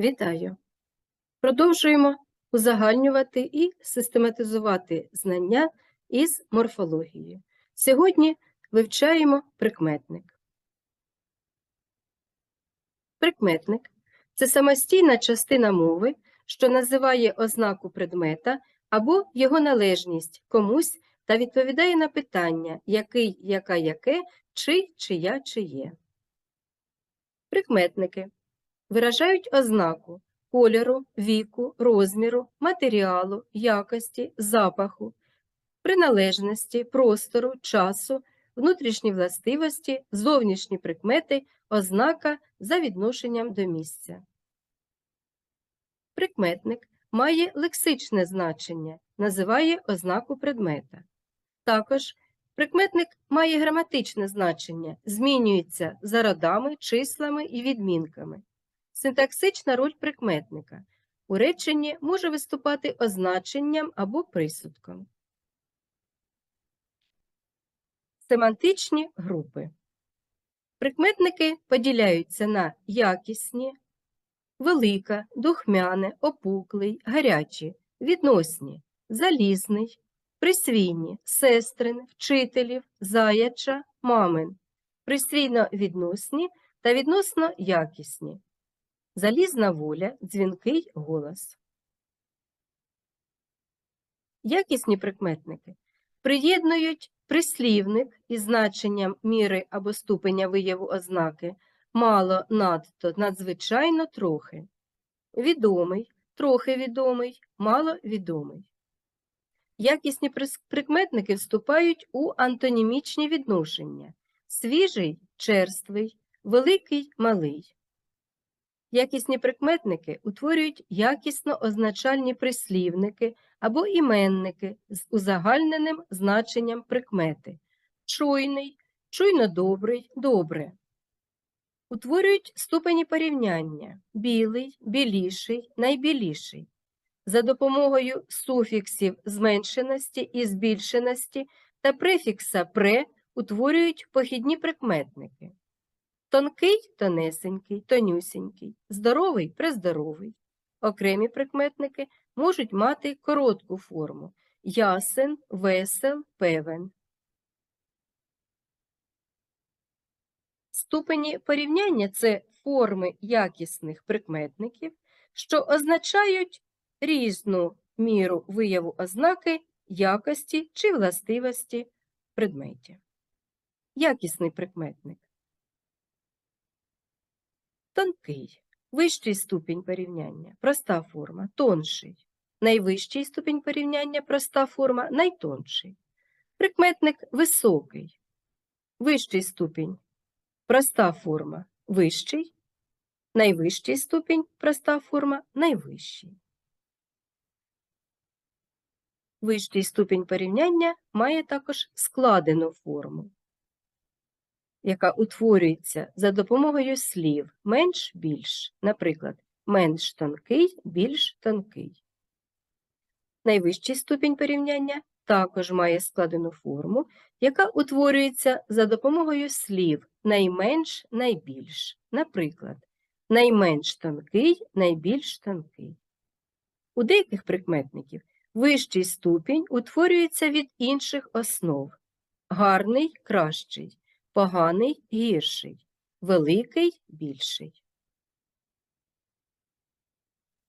Вітаю! Продовжуємо узагальнювати і систематизувати знання із морфології. Сьогодні вивчаємо прикметник. Прикметник це самостійна частина мови, що називає ознаку предмета або його належність комусь та відповідає на питання, який, яка, яке, чи, чия, чиє. Прикметники виражають ознаку кольору, віку, розміру, матеріалу, якості, запаху, приналежності, простору, часу, внутрішні властивості, зовнішні прикмети, ознака за відношенням до місця. Прикметник має лексичне значення, називає ознаку предмета. Також прикметник має граматичне значення, змінюється за родами, числами і відмінками. Синтаксична роль прикметника у реченні може виступати означенням або присудком. Семантичні групи. Прикметники поділяються на якісні, велика, духмяне, опуклий, гарячі, відносні, залізний, присвійні, сестрин, вчителів, заяча, мамин, присвійно відносні та відносно якісні. Залізна воля, дзвінкий голос. Якісні прикметники приєднують прислівник із значенням міри або ступеня вияву ознаки мало, надто, надзвичайно трохи. Відомий, трохи відомий, мало відомий. Якісні прикметники вступають у антонімічні відношення свіжий черствий, великий малий. Якісні прикметники утворюють якісно означальні прислівники або іменники з узагальненим значенням прикмети чуйний, чуйно добрий, добре. Утворюють ступені порівняння білий, біліший, найбіліший. За допомогою суфіксів зменшеності і збільшеності та префікса пре утворюють похідні прикметники. Тонкий тонесенький, тонюсенький, здоровий прездоровий. Окремі прикметники можуть мати коротку форму ясен, весел, певен. Ступені порівняння це форми якісних прикметників, що означають різну міру вияву ознаки якості чи властивості предметів. Якісний прикметник. Тонкий, вищий ступінь порівняння, проста форма, тонший. Найвищий ступінь порівняння, проста форма, найтонший. Прикметник високий, вищий ступінь, проста форма, вищий, найвищий ступінь, проста форма, найвищий. Вищий ступінь порівняння має також складену форму яка утворюється за допомогою слів менш більш, наприклад, менш тонкий, більш тонкий. Найвищий ступінь порівняння також має складену форму, яка утворюється за допомогою слів найменш найбільш, наприклад, найменш тонкий, найбільш тонкий. У деяких прикметників вищий ступінь утворюється від інших основ гарний кращий, поганий гірший, великий більший.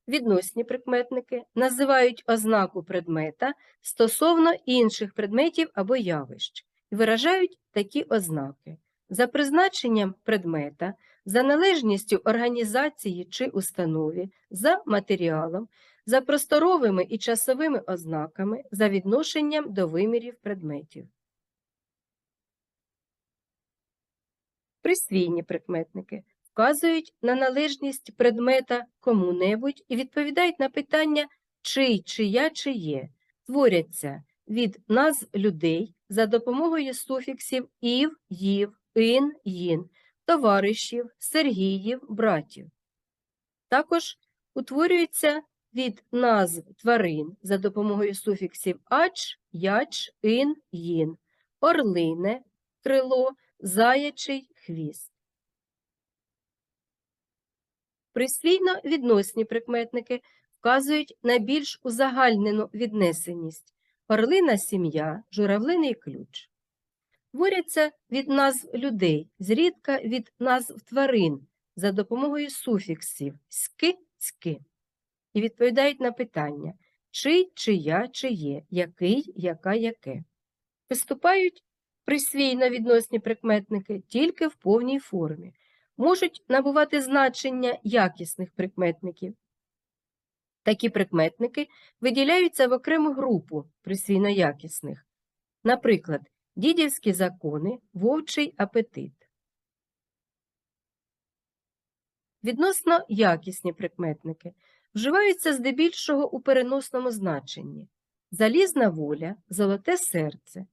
Відносні прикметники називають ознаку предмета стосовно інших предметів або явищ і виражають такі ознаки за призначенням предмета, за належністю організації чи установі, за матеріалом, за просторовими і часовими ознаками, за відношенням до вимірів предметів. Присвійні прикметники вказують на належність предмета кому-небудь і відповідають на питання чий, чия, чиє, творяться від назв людей за допомогою суфіксів ів, їв, ін, їн, товаришів, Сергіїв, братів. Також утворюються від назв тварин за допомогою суфіксів ач, яч, ін, їн, орлине, крило, заячий хвіст. Присвійно відносні прикметники вказують на більш узагальнену віднесеність орлина сім'я, журавлиний ключ. Творяться від назв людей, зрідка від назв тварин за допомогою суфіксів ськи, цьки і відповідають на питання чий, чия, чиє, який, яка, яке. Виступають присвійно відносні прикметники тільки в повній формі, можуть набувати значення якісних прикметників. Такі прикметники виділяються в окрему групу присвійно якісних. Наприклад, дідівські закони, вовчий апетит. Відносно якісні прикметники вживаються здебільшого у переносному значенні. Залізна воля, золоте серце.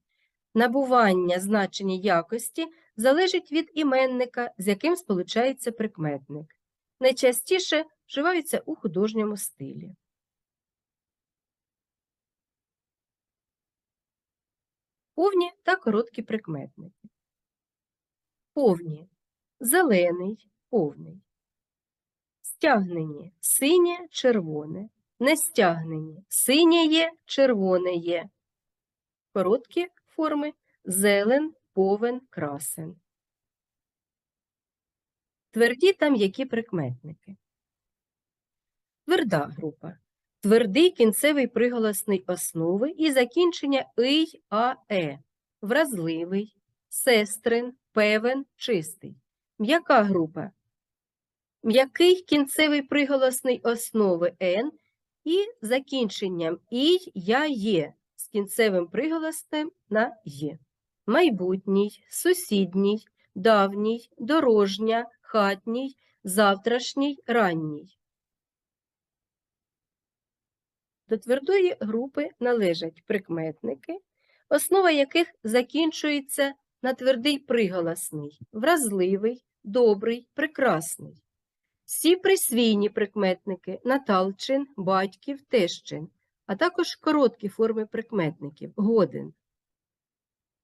Набування значення якості залежить від іменника, з яким сполучається прикметник. Найчастіше вживаються у художньому стилі. Повні та короткі прикметники. Повні зелений, повний. Стягнені синє, червоне, не стягнені синє є, червоне є. Короткі форми зелен, повен, красен. Тверді та м'які прикметники. Тверда група. Твердий кінцевий приголосний основи і закінчення ий, а, е. Вразливий, сестрин, певен, чистий. М'яка група. М'який кінцевий приголосний основи н і закінченням ій, я, є кінцевим приголосним на є. Майбутній, сусідній, давній, дорожня, хатній, завтрашній, ранній. До твердої групи належать прикметники, основа яких закінчується на твердий приголосний, вразливий, добрий, прекрасний. Всі присвійні прикметники Наталчин, батьків, тещин, а також короткі форми прикметників годин.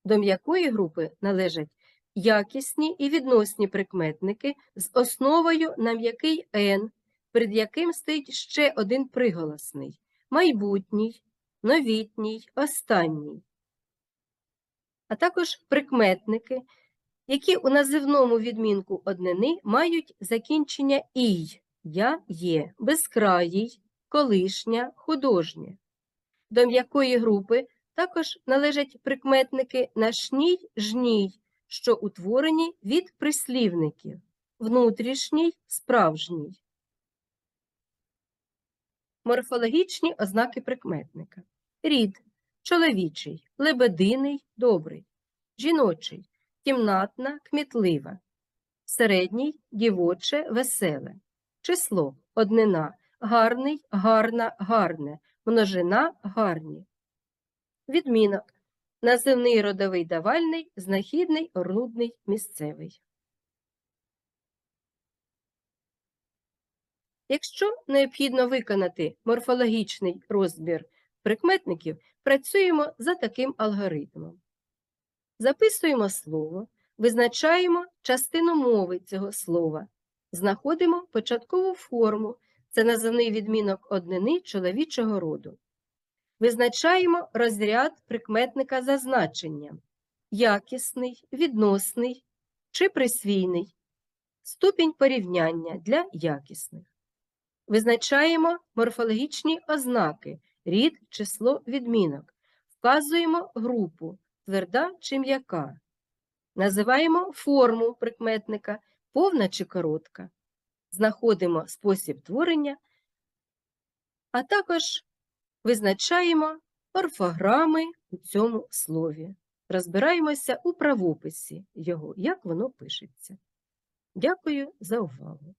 До м'якої групи належать якісні і відносні прикметники з основою на м'який «н», перед яким стоїть ще один приголосний майбутній, новітній, останній, а також прикметники, які у називному відмінку однини мають закінчення ій, я є, безкраїй, колишня, художнє. До м'якої групи також належать прикметники нашній, жній, що утворені від прислівників, внутрішній, справжній. Морфологічні ознаки прикметника. Рід чоловічий, лебединий, добрий, жіночий, кімнатна, кмітлива, середній, дівоче, веселе, число, однина, гарний, гарна, гарне, множина, гарні. Відмінок. Називний родовий давальний, знахідний, орлудний, місцевий. Якщо необхідно виконати морфологічний розбір прикметників, працюємо за таким алгоритмом. Записуємо слово, визначаємо частину мови цього слова, знаходимо початкову форму, це називний відмінок однини чоловічого роду. Визначаємо розряд прикметника за значенням. Якісний, відносний чи присвійний, ступінь порівняння для якісних. Визначаємо морфологічні ознаки, рід, число відмінок, вказуємо групу тверда чи м'яка, називаємо форму прикметника, повна чи коротка, знаходимо спосіб творення, а також визначаємо орфограми у цьому слові. Розбираємося у правописі його, як воно пишеться. Дякую за увагу!